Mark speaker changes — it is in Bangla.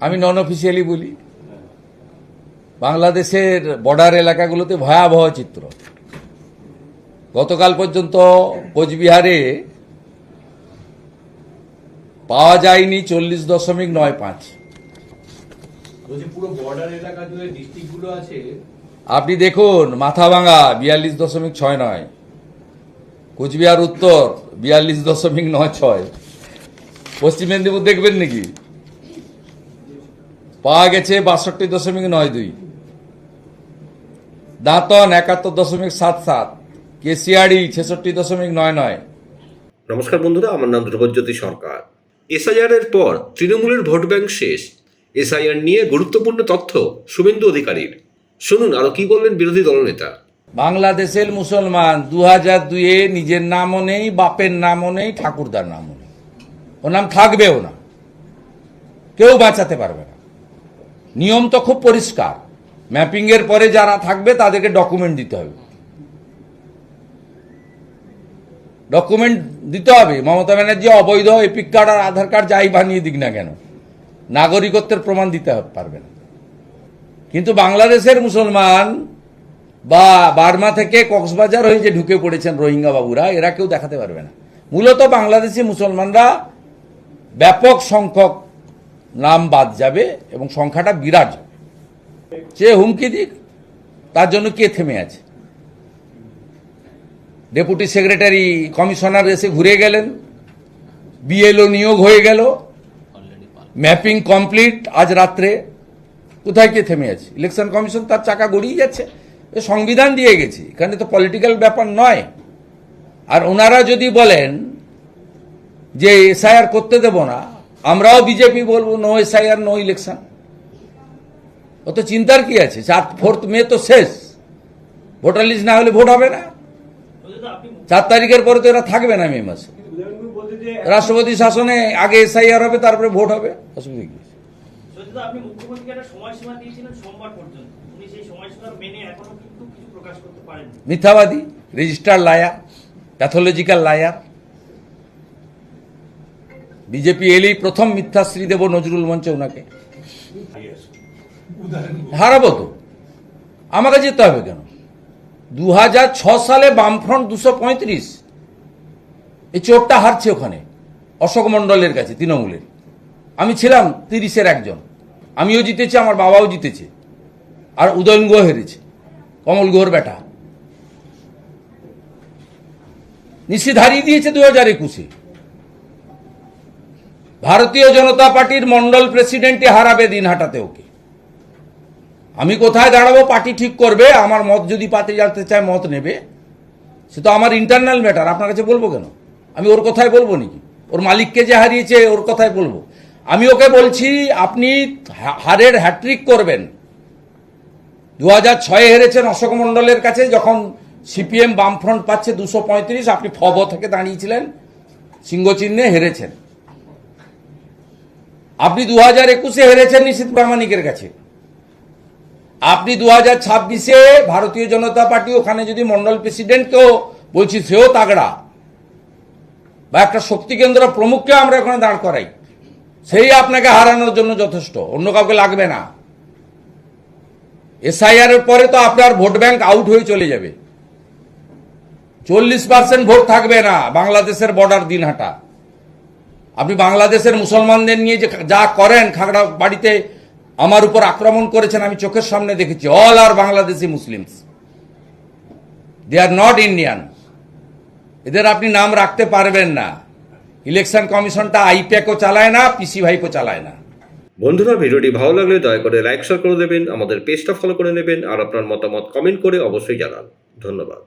Speaker 1: আমি নন অফিসিয়ালি বলি। বাংলাদেশের বর্ডার এলাকাগুলোতে ভয়াবহ চিত্র। গতকাল পর্যন্ত কোচবিহারে পাওয়া যায়নি চল্লিশ দশমিক নয় পাঁচ। আপনি দেখুন মাথাভাঙা বিয়াল্লিশ দশমিক ছয় নয়। কোচবিহার উত্তর বিয়াল্লিশ দশমিক নয় ছয়। পশ্চিম মেদিনীপুর দেখবেন নাকি? পাওয়া গেছে বাষট্টি দশমিক নয় দুই। দাঁতন একাত্তর দশমিক সাত সাত। কেসিয়াড়ি ছেষট্টি দশমিক নয় নয়।
Speaker 2: নমস্কার বন্ধুরা আমার নাম ধ্রুবজ্যোতি সরকার। এসআইআর এর পর তৃণমূলের ভোট ব্যাংক শেষ। এসআইআর নিয়ে গুরুত্বপূর্ণ তথ্য শুভেন্দু অধিকারীর। শুনুন আরও কি বললেন বিরোধী দলনেতা?
Speaker 1: বাংলাদেশের মুসলমান দু হাজার দুইয়ে নিজের নামও নেই বাপের নামও নেই ঠাকুরদার নামও নেই। ও নাম থাকবেও না। কেউ বাঁচাতে পারবে না। নিয়ম তো খুব পরিষ্কার। ম্যাপিং এর পরে যারা থাকবে তাদেরকে ডকুমেন্ট দিতে হবে। ডকুমেন্ট দিতে হবে। মমতা ব্যানার্জি অবৈধ এপিক কার্ড আর আধার কার্ড যাই বানিয়ে দিক না কেন? নাগরিকত্বের প্রমাণ দিতে পারবে না। কিন্তু বাংলাদেশের মুসলমান বা বার্মা থেকে কক্সবাজার হয়ে যে ঢুকে পড়েছেন রোহিঙ্গা বাবুরা, এরা কেউ দেখাতে পারবে না। মূলত বাংলাদেশি মুসলমানরা ব্যাপক সংখ্যক নাম বাদ যাবে এবং সংখ্যাটা বিরাট হবে। সে হুমকি দিক, তার জন্য কে থেমে আছে? ডেপুটি সেক্রেটারি কমিশনার এসে ঘুরে গেলেন বিএলও নিয়োগ হয়ে গেল ম্যাপিং কমপ্লিট আজ রাত্রে। কোথায় কে থেমে আছে? ইলেকশন কমিশন তার চাকা গড়িয়ে যাচ্ছে সংবিধান দিয়ে গেছি, এখানে তো পলিটিক্যাল ব্যাপার নয়। আর ওনারা যদি বলেন যে এসআইআর করতে দেব না আমরাও বিজেপি বলব নো এসআইআর নো ইলেকশন। ও তো চিন্তার কি আছে? চার ফোর্থ মে তো শেষ। ভোটার লিস্ট না হলে ভোট হবে না। চার তারিখের পরে তো এরা থাকবে না মে মাসে। রাষ্ট্রপতি শাসনে আগে এসআইআর হবে তারপরে ভোট হবে। অসুবিধা কি মিথ্যাবাদী register liar pathological liar. BJP এলেই প্রথম মিথ্যাশ্রী দেব নজরুল মঞ্চে ওনাকে। হারাবো তো। আমাকে যেতে হবে কেন? দু সালে বামফ্রন্ট দুশো পঁয়ত্রিশ। এই চোরটা হারছে ওখানে, অশোক মণ্ডলের কাছে, তৃণমূলের। আমি ছিলাম তিরিশের একজন। আমিও জিতেছি, আমার বাবাও জিতেছে। আর উদয়ন গুহ হেরেছে, কমল গুহর বেটা। নিশ্চিত হারিয়ে দিয়েছে দু হাজার একুশে। ভারতীয় জনতা পার্টির মন্ডল প্রেসিডেন্টই হারাবে দিন হাটাতে ওকে। আমি কোথায় দাঁড়াবো, পার্টি ঠিক করবে, আমার মত যদি পার্টি জানতে চায় মত নেবে, সে তো আমার ইন্টারনাল ম্যাটার আপনার কাছে বলব কেন? আমি ওর কথায় বলব নাকি? ওর মালিককে যে হারিয়েছে, ওর কথায় বলব। আমি ওকে বলছি, আপনি হারের হ্যাট্রিক করবেন। দু হাজার ছয়ে হেরেছেন অশোক মণ্ডলের কাছে, যখন সিপিএম বামফ্রন্ট পাচ্ছে দুশো পঁয়ত্রিশ, আপনি ফব থেকে দাঁড়িয়েছিলেন সিংহ চিহ্নে হেরেছেন। আপনি দু হাজার একুশে হেরেছেন নিশীত প্রামাণিকের কাছে। আপনি দু হাজার ছাব্বিশে ভারতীয় জনতা পার্টি ওখানে যদি মন্ডল প্রেসিডেন্টকেও বলছি সেও তাগড়া। বা একটা শক্তি কেন্দ্র প্রমুখকে আমরা ওখানে দাঁড় করাই। সেই আপনাকে হারানোর জন্য যথেষ্ট, অন্য কাউকে লাগবে না। এসআইআর এর পরে তো আপনার ভোট ব্যাংক আউট হয়ে চলে যাবে। চল্লিশ পার্সেন্ট ভোট থাকবে না, বাংলাদেশের বর্ডার দিনহাটা। আপনি বাংলাদেশের মুসলমানদের নিয়ে যে যা করেন, খাগড়া বাড়িতে আমার উপর আক্রমণ করেছেন, আমি চোখের সামনে দেখেছি। All are Bangladeshi Muslims they are not Indian এদের আপনি নাম রাখতে পারবেন না। ইলেকশন কমিশনটা আইপ্যাকও চালায় না পিসি ভাইপো চালায় না।
Speaker 2: বন্ধুরা, ভিডিওটি ভালো লাগলে দয়া করে লাইক শেয়ার করে দেবেন, আমাদের পেজটা ফলো করে নেবেন, আর আপনার মতামত কমেন্ট করে অবশ্যই জানান। ধন্যবাদ।